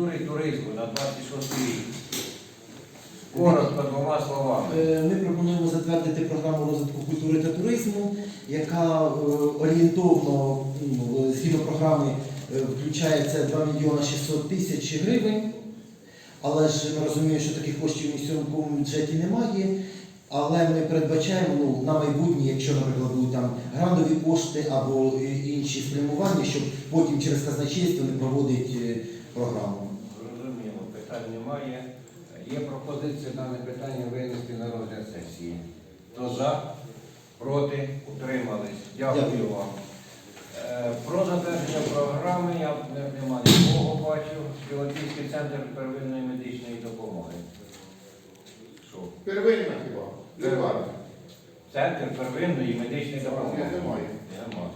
культури і туризму на 26 рік. Коротко, двома словами. Е, Ми пропонуємо затвердити програму розвитку культури та туризму, яка е, орієнтовно згідно програми е, включається 2 мільйона 600 тисяч гривень. Але ж ми розуміємо, що таких коштів в міському бюджеті немає. Але ми передбачаємо ну, на майбутнє, якщо, наприклад, будуть там грантові кошти або е, інші спрямування, щоб потім через казначейство не проводить е, програму. Немає. Є пропозиція дане питання винести на розгляд сесії. Хто за, проти, утримались. Дякую вам. Е, Про затвердження програми я не- нема нікого бачу. Білопільський центр первинної медичної допомоги. Що? Первинна хіба? Лікарня. Центр первинної медичної допомоги. Немає. Немає.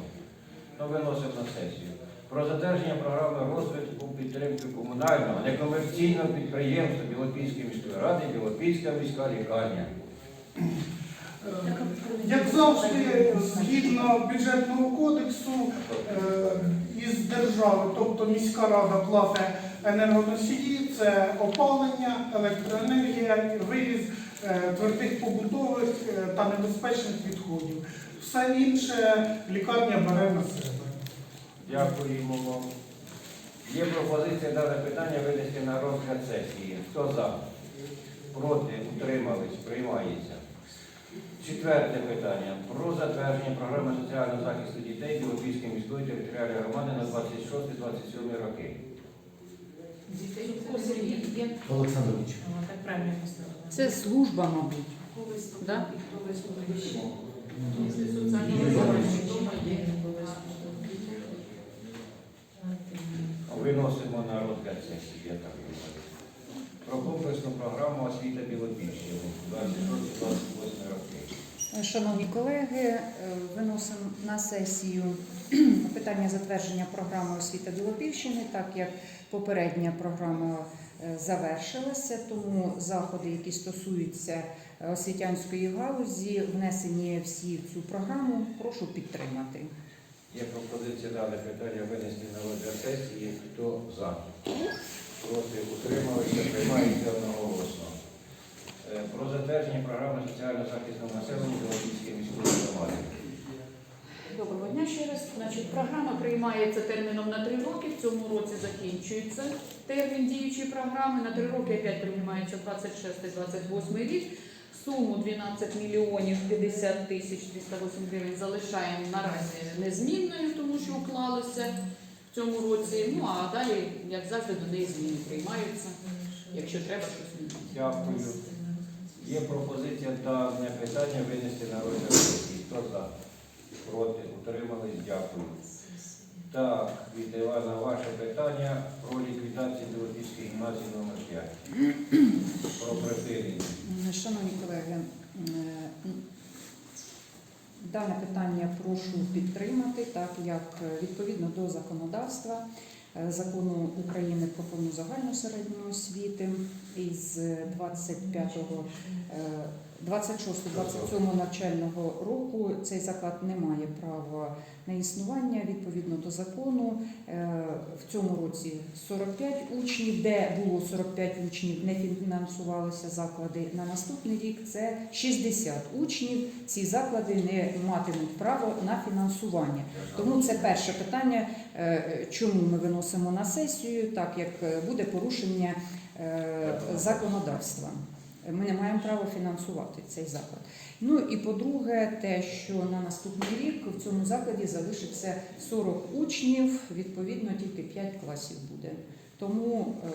Ну, виносимо на сесію. Про затвердження програми розвитку підтримки комунального некомерційного підприємства Білопільської міської ради Білопільська міська лікарня. Як завжди, згідно бюджетного кодексу е, із держави, тобто міська рада платить енергоносії, це опалення, електроенергія, вивіз е, твердих побутових е, та небезпечних відходів. Все інше лікарня бере на себе. Дякуємо вам. Є пропозиція дане питання винести на розгляд сесії. Хто за? Проти? Утримались? Приймається. Четверте питання. Про затвердження програми соціального захисту дітей Білопільської міської територіальної громади на 26-27 роки. Дітей Сергій. Олександрович. Так правильно поставила. Це служба, мабуть. Хто виступив Да? і хто виступив ще? Ну, Якщо є соціального зараз. захисту вдома є, хто виступив. Виносимо на розгляд сесії, я так. Про комплексну програму освіта Білопільщини 26-28 роки. Шановні колеги, е, виносимо на сесію питання затвердження програми освіта Білопільщини, так як попередня програма е, завершилася, тому заходи, які стосуються е, освітянської галузі, внесені всі в цю програму, прошу підтримати. Є пропозиція дане питання винести на розгляд сесії. Хто за? Проти утрималися, приймається одноголосно. Е, Про затвердження програми соціального захисту населення Білопільської міської громади. Доброго дня ще раз. Значить, програма приймається терміном на три роки. В цьому році закінчується термін діючої програми. На три роки опять приймається 26-28 рік. Суму 12 мільйонів 50 тисяч 308 гривень залишаємо наразі незмінною, тому що уклалося в цьому році. Ну а далі, як завжди, до неї зміни приймаються, якщо треба щось змінити. Дякую. Є пропозиція та дане питання винести на розгляд. Хто за? Проти утримались? Дякую. Так, від Івана, ваше питання про ліквідацію Білопільської гімназії номер 5. Про припинення. Шановні колеги, е, дане питання прошу підтримати, так як е, відповідно до законодавства е, закону України про повну загальну середню освіти із 25 26-27 навчального року цей заклад не має права на існування відповідно до закону. Е, В цьому році 45 учнів, де було 45 учнів, не фінансувалися заклади. На наступний рік це 60 учнів. Ці заклади не матимуть право на фінансування. Тому це перше питання, е, чому ми виносимо на сесію, так як буде порушення е, законодавства. Ми не маємо права фінансувати цей заклад. Ну і по-друге, те, що на наступний рік в цьому закладі залишиться 40 учнів, відповідно, тільки 5 класів буде. Тому е,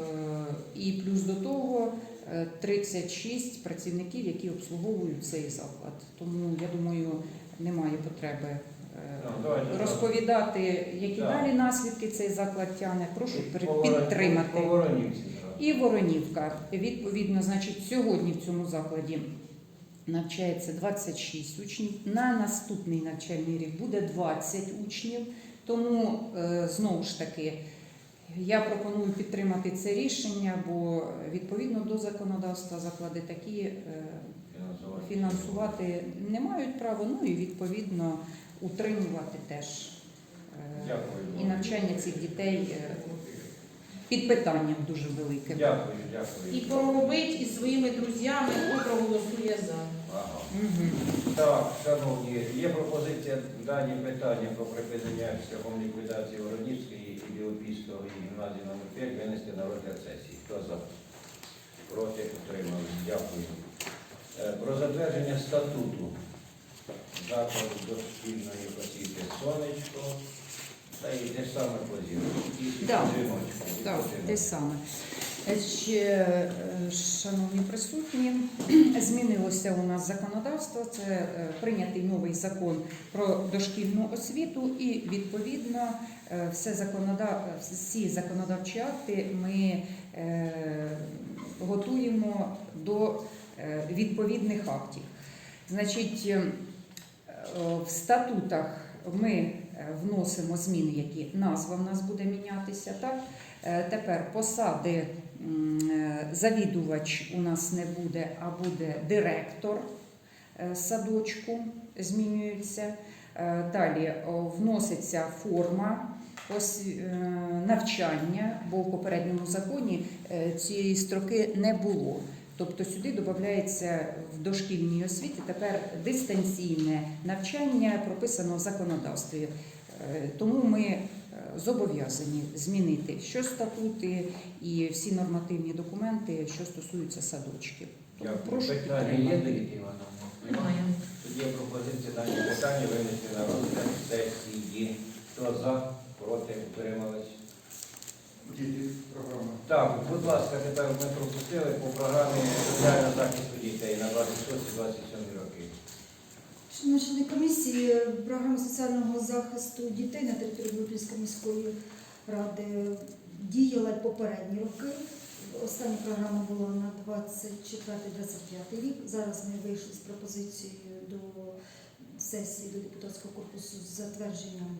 і плюс до того е, 36 працівників, які обслуговують цей заклад. Тому я думаю, немає потреби е, розповідати, які далі наслідки цей заклад тягне. Прошу підтримати. І Воронівка. Відповідно, значить, сьогодні в цьому закладі навчається 26 учнів. На наступний навчальний рік буде 20 учнів. Тому е, знову ж таки я пропоную підтримати це рішення, бо відповідно до законодавства заклади такі е, фінансувати не мають права, ну і відповідно утримувати теж е, і навчання цих дітей. Під питанням дуже великим. Дякую, дякую. І проробить із своїми друзями, хто проголосує за. Ага. Мгм. Так, шановні, є пропозиція дані питання про припинення шляхом ліквідації Воронівської і Білопільської гімназії номер 5 винести на розгляд сесії. Хто за? Проти утримались. Дякую. Е, Про затвердження статуту закладу дошкільної освіти сонечко. Та і те саме. Да. Так, те саме. Е, Ще, е, шановні присутні, змінилося у нас законодавство. Це е, прийнятий новий закон про дошкільну освіту, і відповідно все законода... всі законодавчі акти ми готуємо до відповідних актів. Значить, в статутах ми вносимо зміни, які назва в нас буде мінятися. Так? Е, Тепер посади е, завідувач у нас не буде, а буде директор е, садочку, змінюється. Е, Далі вноситься форма е, навчання, бо в попередньому законі е, цієї строки не було. Тобто сюди додається в дошкільній освіті тепер дистанційне навчання прописано в законодавстві. Е, Тому ми е, зобов'язані змінити що статути і всі нормативні документи, що стосуються садочків. Дякую. прошу підтримати. Тоді є пропозиція дані питання винести на розгляд сесії. Хто за, проти, утримались? Діти, програма. Так, будь ласка, тепер ми пропустили по програмі соціального захисту дітей на 26-27 роки. Шановні члени комісії, програма соціального захисту дітей на території Випільської міської ради діяла попередні роки. Остання програма була на 24-25 рік. Зараз ми вийшли з пропозицією до сесії до депутатського корпусу з затвердженням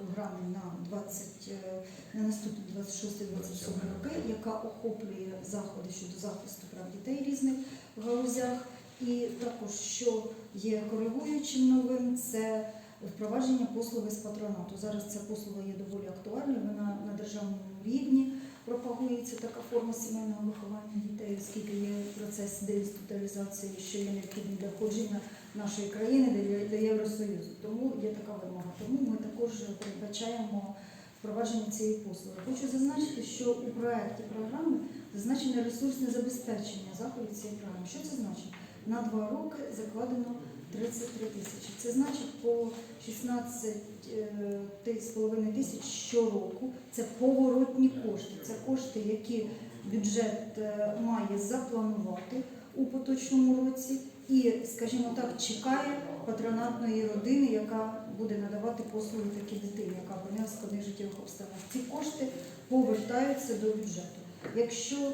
програми на 20, е, на наступні 26-27 роки, яка охоплює заходи щодо захисту прав дітей різних галузях. І також, що є коригуючим новим, це впровадження послуги з патронату. Зараз ця послуга є доволі актуальною, вона на державному рівні пропагується така форма сімейного виховання дітей, оскільки є процес деінституалізації, що є необхідний для входження нашої країни до- Євросоюзу. Тому є така вимога. Тому ми також передбачаємо впровадження цієї послуги. Хочу зазначити, що у проєкті програми зазначене ресурсне забезпечення заходів цієї програми. Що це значить? На два роки закладено 33 тисячі. Це значить по 16,5 тисяч щороку. Це поворотні кошти. Це кошти, які бюджет е, має запланувати у поточному році. І, скажімо так, чекає патронатної родини, яка буде надавати послуги такій дитині, яка опинила в складних життєвих обставинах. Ці кошти повертаються до бюджету. Якщо е,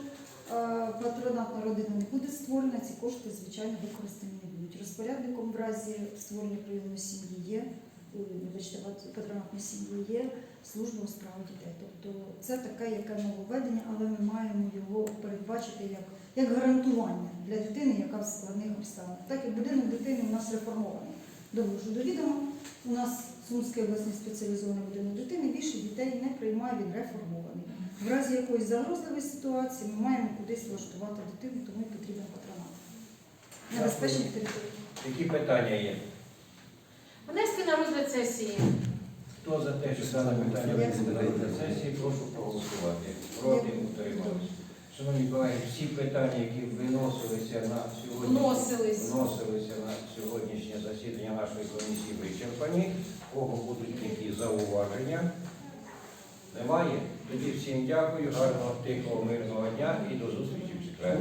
патронатна родина не буде створена, ці кошти, звичайно, використані не будуть. Розпорядником в разі створення прийомної сім'ї є, е, вибачте, патронатної сім'ї є служба у справах дітей. Тобто це таке яке нововведення, але ми маємо його передбачити як, як гарантування для дитини, яка в складних обставинах. Так як будинок дитини у нас реформований. Довожу до відома, у нас Сумський обласний спеціалізований будинок дитини більше дітей не приймає, він реформований. В разі якоїсь загрозливої ситуації ми маємо кудись влаштувати дитину, тому і потрібен патронат. На безпечній території. Які питання є? Внести на розгляд сесії. Хто за те, що дане питання винести на розгляд сесії, прошу проголосувати. Проти, утримались. Шановні колеги, всі питання, які виносилися на сьогодні, Вносились. вносилися на сьогоднішнє засідання нашої комісії вичерпані. У Кого будуть які зауваження? Немає? Тоді всім дякую, гарного, тихого, мирного дня і до зустрічі в четвер.